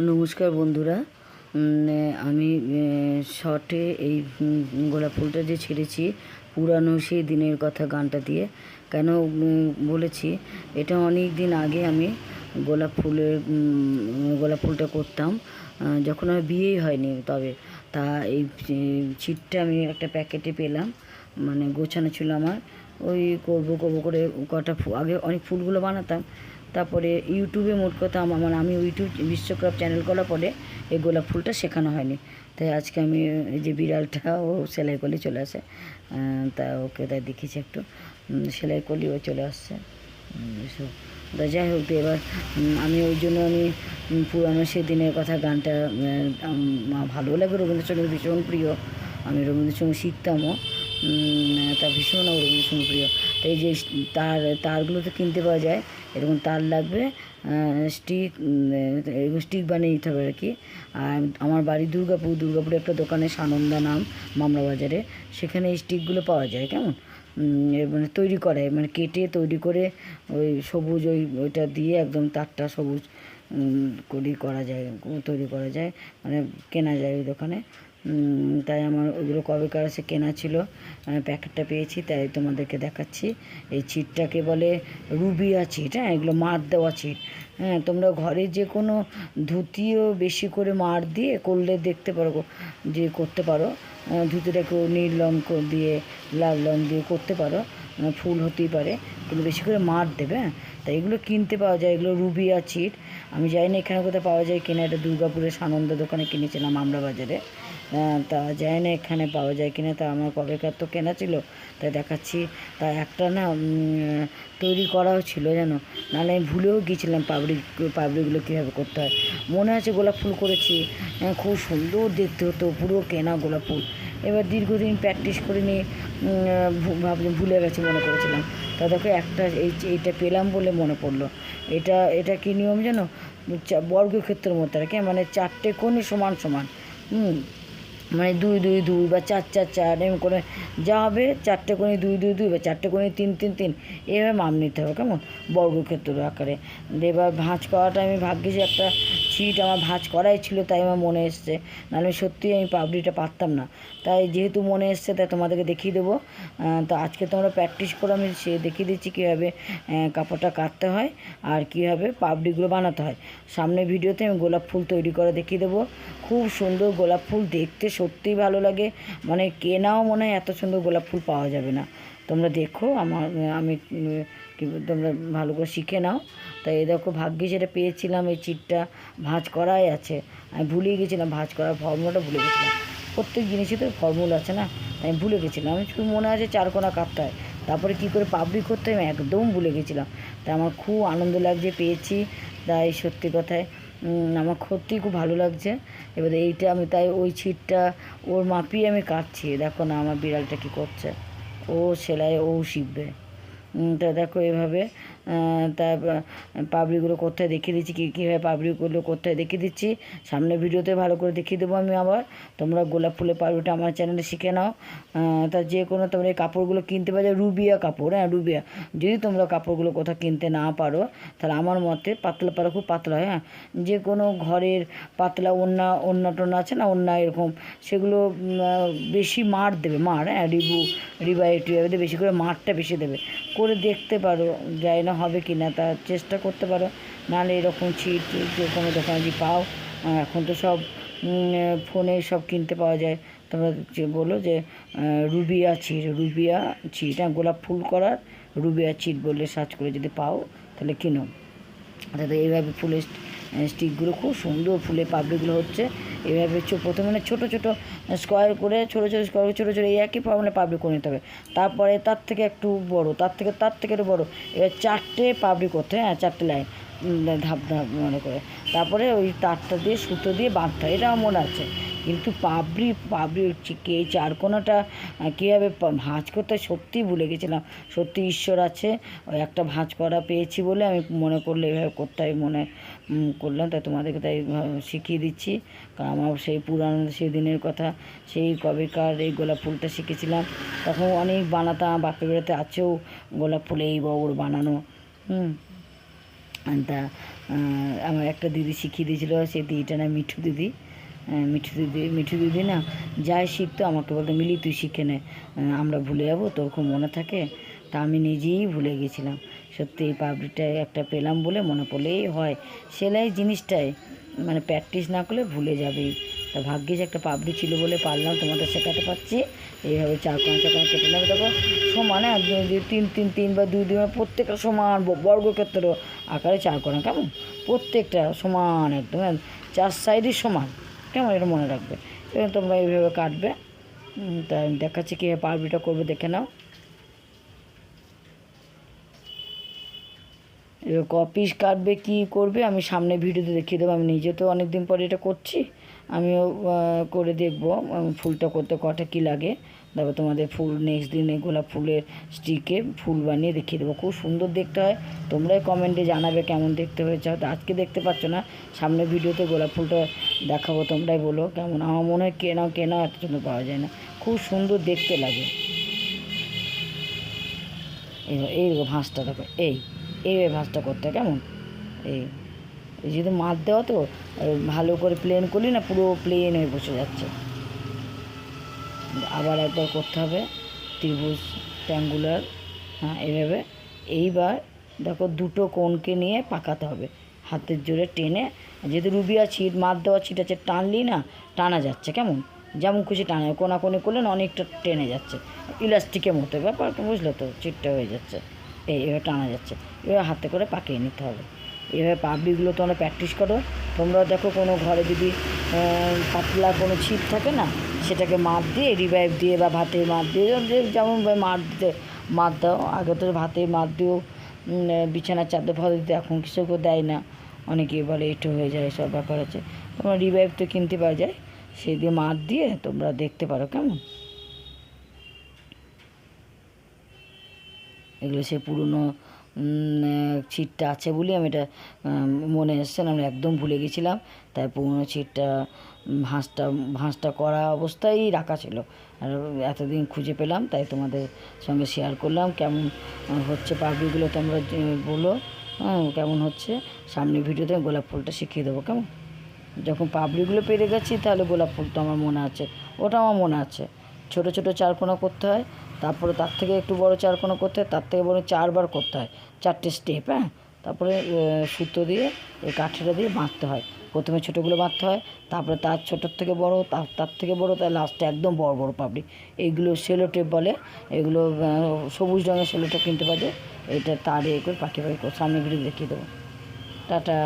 নমস্কার বন্ধুরা। আমি শর্টে এই গোলাপ ফুলটা যে ছেড়েছি, পুরানো সেই দিনের কথা গানটা দিয়ে। কেন বলেছি, এটা অনেক দিন আগে আমি গোলাপ ফুলের গোলাপ ফুলটা করতাম। যখন আমার বিয়েই হয়নি তবে। তা এই ছিটটা আমি একটা প্যাকেটে পেলাম মানে গোছানো ছিল আমার। ওই করব করব করে কটা আগে অনেক ফুলগুলো বানাতাম। তারপরে ইউটিউবে মোট কথা আমার মানে আমি ইউটিউব বিশ্বকাপ চ্যানেল করার পরে এই গোলাপ ফুলটা শেখানো হয়নি। তাই আজকে আমি এই যে বিড়ালটা ও সেলাই করলে চলে আসে। তা ওকে তাই দেখেছি একটু। সেলাই করলে ও চলে আসছে। তা যাই হোক এবার আমি ওই জন্য আমি পুরানো সেদিনের কথা গানটা ভালো লাগে রবীন্দ্রসঙ্গীত, ভীষণ প্রিয়। আমি রবীন্দ্রসঙ্গীত শিখতামও। তা ভীষণ রবীন্দ্রসঙ্গীত প্রিয়। তো এই যে, তার, তারগুলো তো কিনতে পাওয়া যায়। এরকম তার লাগবে স্টিক এরকম স্টিক বানিয়ে দিতে হবে আর কি আর আমার বাড়ি দুর্গাপুর, দুর্গাপুরে একটা দোকানে সানন্দা নাম, মামলা বাজারে। সেখানে এই স্টিকগুলো পাওয়া যায়, কেমন? মানে তৈরি করা মানে কেটে তৈরি করে ওই সবুজ ওই ওইটা দিয়ে একদম তারটা সবুজ করি করা যায়, তৈরি করা যায় মানে কেনা যায় ওই দোকানে। তাই আমার ওগুলো কবেকার সে কেনা ছিল, আমি প্যাকেটটা পেয়েছি, তাই তোমাদেরকে দেখাচ্ছি। এই ছিটটাকে বলে রুবিয়া ছিট হ্যাঁ? এগুলো মার দেওয়া ছিট। হ্যাঁ তোমরা ঘরে যে কোনো ধুতিও বেশি করে মার দিয়ে করলে দেখতে পারো, যে করতে পারো। ধুতিটাকেও নীল রং দিয়ে, লাল রং দিয়ে করতে পারো। ফুল হতেই পারে। কিন্তু বেশি করে মার দেবে হ্যাঁ? তা এগুলো কিনতে পাওয়া যায়, এগুলো রুবিয়া চিট। আমি জানি না এখানে কোথায় পাওয়া যায় কিনা, এটা দুর্গাপুরের সানন্দ দোকানে কিনেছিলাম আমরা বাজারে। তা জানি না এখানে পাওয়া যায় কিনা, তা আমার কবেকার তো কেনা ছিল, তাই দেখাচ্ছি। তা একটা না তৈরি করাও ছিল, জানো? নাহলে আমি ভুলেও গিয়েছিলাম পাবড়ি পাবড়িগুলো কীভাবে করতে হয়। মনে আছে গোলাপ ফুল করেছি খুব সুন্দর দেখতে হতো, পুরো কেনা গোলাপ ফুল। এবার দীর্ঘদিন প্র্যাকটিস করে নিয়ে ভাবলাম ভুলে গেছি, মনে করেছিলাম। তা দেখো একটা এই এইটা পেলাম বলে মনে পড়ল। এটা এটা কি নিয়ম চা- বর্গক্ষেত্রের মধ্যে আর কি মানে চারটে কোণই সমান সমান। হুম? মানে দুই দুই দুই বা চার চার চার এরকম করে যা হবে, চারটে কোণে দুই দুই দুই বা চারটে কোণে তিন তিন তিন, এভাবে মাপ নিতে হবে, কেমন? বর্গক্ষেত্র আকারে। এবার ভাঁজ করাটা আমি ভাগ্যিস একটা ছিট আমার ভাঁজ করাই ছিল, তাই আমার মনে এসছে। নাহলে সত্যিই আমি পাবড়িটা পারতাম না। তাই যেহেতু মনে এসছে, তাই তোমাদেরকে দেখিয়ে দেবো। তো আজকে তোমরা প্র্যাকটিস করে আমি সে দেখিয়ে দিচ্ছি কীভাবে কাপড়টা কাটতে হয় আর কীভাবে পাবড়িগুলো বানাতে হয়। সামনের ভিডিওতে আমি গোলাপ ফুল তৈরি করে দেখিয়ে দেবো। খুব সুন্দর গোলাপ ফুল দেখতে সত্যিই ভালো লাগে। মানে কেনাও মনে হয় এত সুন্দর গোলাপ ফুল পাওয়া যাবে না। তোমরা দেখো আমার, আমি তোমরা ভালো করে শিখে নাও। তাই এই দেখো ভাগ্যে যেটা পেয়েছিলাম, এই চিটটা ভাঁজ করাই আছে। আমি ভুলে গেছিলাম ভাঁজ করার ফর্মুলাটা, ভুলে গেছিলাম। প্রত্যেক জিনিসই তো ফর্মুলা আছে না? আমি ভুলে গেছিলাম। আমি শুধু মনে আছে চারকোনা কাটতে হয় তারপরে কী করে পাবলিক করতে আমি একদম ভুলে গেছিলাম। তাই আমার খুব আনন্দ লাগছে, পেয়েছি। তাই সত্যি কথায় আমার সত্যিই খুব ভালো লাগছে। এবারে এইটা আমি, তাই ওই ছিটটা ওর মাপিয়ে আমি কাটছি। দেখো না আমার বিড়ালটা কী করছে। ও সেলাই ও শিখবে। তা দেখো এভাবে। তা পাবড়িগুলো কোথায় দেখিয়ে দিচ্ছি, কী, কীভাবে পাবড়িগুলো কোথায় দেখিয়ে দিচ্ছি, সামনের ভিডিওতে ভালো করে দেখিয়ে দেবো আমি আবার। তোমরা গোলাপ ফুলের পাবড়িটা আমার চ্যানেলে শিখে নাও। তা যে কোনো তোমরা এই কাপড়গুলো কিনতে পারো রুবিয়া কাপড় হ্যাঁ রুবিয়া। যদি তোমরা কাপড়গুলো কোথাও কিনতে না পারো, তাহলে আমার মতে পাতলা পারা খুব পাতলা, হয়। হ্যাঁ যে কোনো ঘরের পাতলা ওন্না ওন্না টোনা আছে না ওন্না এরকম, সেগুলো বেশি মার দেবে মার হ্যাঁ রিবু, রিবাই টিবাইতে বেশি করে মারটা বেশি দেবে। করে দেখতে পারো, যাই না হবে কি না, তা চেষ্টা করতে পারো। নাহলে এরকম ছিট যে কোনো দোকানে যদি পাও এখন তো সব ফোনে সব কিনতে পাওয়া যায়। তোমরা যে বলো যে রুবিয়া ছিট রুবিয়া ছিট হ্যাঁ গোলাপ ফুল করার রুবিয়া ছিট বলে সার্চ করে যদি পাও, তাহলে কিনো। তাতে এইভাবে ফুলের স্টিকগুলো খুব সুন্দর ফুলে পাপড়িগুলো হচ্ছে। এভাবে প্রথমে মানে ছোটো ছোটো স্কোয়ার করে, ছোটো ছোটো স্কোয়ার ছোটো ছোটো এই একই মানে পাপড়ি করে নিতে হবে। তারপরে তার থেকে একটু বড়, তার থেকে তার থেকে একটু বড়ো। এবার চারটে পাপড়ি করতে হয় হ্যাঁ চারটে লাইন ধাপ ধাপ, মনে করে। তারপরে ওই তারটা দিয়ে সুতো দিয়ে বাঁধতে হয়, এটা আমার মনে আছে। কিন্তু পাবড়ি পাবড়ি কে চারকোনাটা কীভাবে ভাঁজ করতে সত্যিই ভুলে গেছিলাম। সত্যি ঈশ্বর আছে ওই একটা ভাঁজ করা পেয়েছি বলে আমি মনে করলে এভাবে করতে মনে করলাম। তাই তোমাদেরকে তাই শিখিয়ে দিচ্ছি। কারণ আমার সেই পুরানো সেই দিনের কথা, সেই কবেকার এই গোলাপ ফুলটা শিখেছিলাম। তখন অনেক বানাতাম, বাপের বাড়িতে আছেও গোলাপ ফুল, এই বড় বানানো। হুম। তা আমার একটা দিদি শিখিয়ে দিয়েছিল, সেই দিদিটা না মিঠু দিদি। মিঠু দিদি মিঠু দিদি না, যাই শিখতো আমাকে বলতো, মিলি, তুই শিখে নে আমরা ভুলে যাব, তোর খুব মনে থাকে। তা আমি নিজেই ভুলে গেছিলাম। সত্যি এই পাবলিকটা একটা পেলাম বলে মনে পড়লেই হয়। সেলাই জিনিসটাই মানে প্র্যাকটিস না করলে ভুলে যাবেই। তা ভাগ্যিস একটা পাবলি ছিল বলে পারলাম, তোমাদের শেখাতে পারছি। এইভাবে চার কোনা চার কোনা কেটে নেবে, দেখো। সমান দু- তিন তিন তিন বা দুই দুই প্রত্যেকটা সমান বর্গক্ষেত্র আকারে চার কোনা কেমন? প্রত্যেকটা সমান একদম, চার সাইডই সমান। কেমন এটা মনে রাখবে। এবং তোমরা এইভাবে কাটবে। তা দেখাচ্ছি কীভাবে পারবিটা করবে, দেখে নাও। এবার কপিস কাটবে, কি করবে, আমি সামনে ভিডিওতে দেখিয়ে দেবো। আমি নিজে তো অনেক দিন পরে এটা করছি। আমিও করে দেখব ফুলটা করতে কটা কী লাগে। তারপর তোমাদের ফুল নেক্সট দিনে গোলাপ ফুলের স্টিকে ফুল বানিয়ে দেখিয়ে দেবো। খুব সুন্দর দেখতে হয়। তোমরাই কমেন্টে জানাবে কেমন দেখতে হয়েছে। হয়তো আজকে দেখতে পাচ্ছ না, সামনে ভিডিওতে গোলাপ ফুলটা দেখাবো, তোমরাই বলো কেমন। আমার মনে হয় কেনাও কেনাও এত সুন্দর পাওয়া যায় না। খুব সুন্দর দেখতে লাগে। এই এই ভাঁজটা দেখো, এই এইভাবে ভাঁজটা করতে কেমন? এই। যেহেতু মাছ দেওয়া তো ভালো করে প্লেন করলি না, পুরো প্লেন হয়ে বসে যাচ্ছে। আবার একবার করতে হবে, ত্রিভুজ ট্যাঙ্গুলার হ্যাঁ এভাবে। এইবার দেখো দুটো কোণকে নিয়ে পাকাতে হবে। হাতের জোরে টেনে, যেহেতু রুবিয়া ছিট মাছ দেওয়া ছিট আছে, টানলি না, টানা যাচ্ছে, কেমন? যেমন খুশি টানা, কোনাকুনি করলে না অনেকটা টেনে যাচ্ছে। ইলাস্টিকের মতো, ব্যাপার, বুঝলে তো? চিটটা হয়ে যাচ্ছে। এই এভাবে টানা যাচ্ছে। এবার হাতে করে পাকিয়ে নিতে হবে। এভাবে পাবলিকগুলো তোমরা প্র্যাকটিস করো। তোমরা দেখো কোনো ঘরে যদি পাতলা কোনো ছিপ থাকে না, সেটাকে মাপ দিয়ে রিভাইভ দিয়ে বা ভাতে মাপ দিয়ে যেমন মার দিতে মাপ দাও। আগে তো ভাতে মাপ দিয়েও বিছানার চাদর ফাদর দিতে এখন কিছু কেউ দেয় না। অনেকে বলে একটু হয়ে যায়, সব ব্যাপার আছে। তোমরা রিভাইভ তো কিনতে পাওয়া যায়। সেই দিয়ে মাপ দিয়ে তোমরা দেখতে পারো কেমন। এগুলো সে পুরনো ছিটটা আছে বলে আমি এটা মনে এসছে না, আমি একদম ভুলে গেছিলাম। তাই পুরনো ছিটটা ভাঁজটা ভাঁজটা করা অবস্থায় রাখা ছিল। আর এতদিন খুঁজে পেলাম, তাই তোমাদের সঙ্গে শেয়ার করলাম, কেমন হচ্ছে পাখিগুলো তোমরা বলো হ্যাঁ কেমন হচ্ছে? সামনে ভিডিওতে গোলাপ ফুলটা শিখিয়ে দেবো, কেমন? যখন পাবলিকগুলো পেরে গেছি, তাহলে গোলাপ ফুলটা আমার মনে আছে ওটা আমার মনে আছে। ছোট ছোট চারকোনা করতে হয় তারপরে তার থেকে একটু বড় চারকোনা করতে হয়, তার থেকে বড় চারবার করতে হয়। চারটে স্টেপ হ্যাঁ? তারপরে সুতো দিয়ে এই কাঠিটা দিয়ে বাঁধতে হয়। প্রথমে ছোটোগুলো বাঁধতে হয়, তারপরে তার ছোটোর থেকে বড়, তার তার থেকে বড়, তার লাস্টে একদম বড় বড় পাবলিক এইগুলো সেলো টেপ বলে, এগুলো সবুজ রঙের সেলো টেপ কিনতে পারে এটা তারে এ করে পাখি পাখি সামনে ভিডিও দেখিয়ে দেবো। টাটা।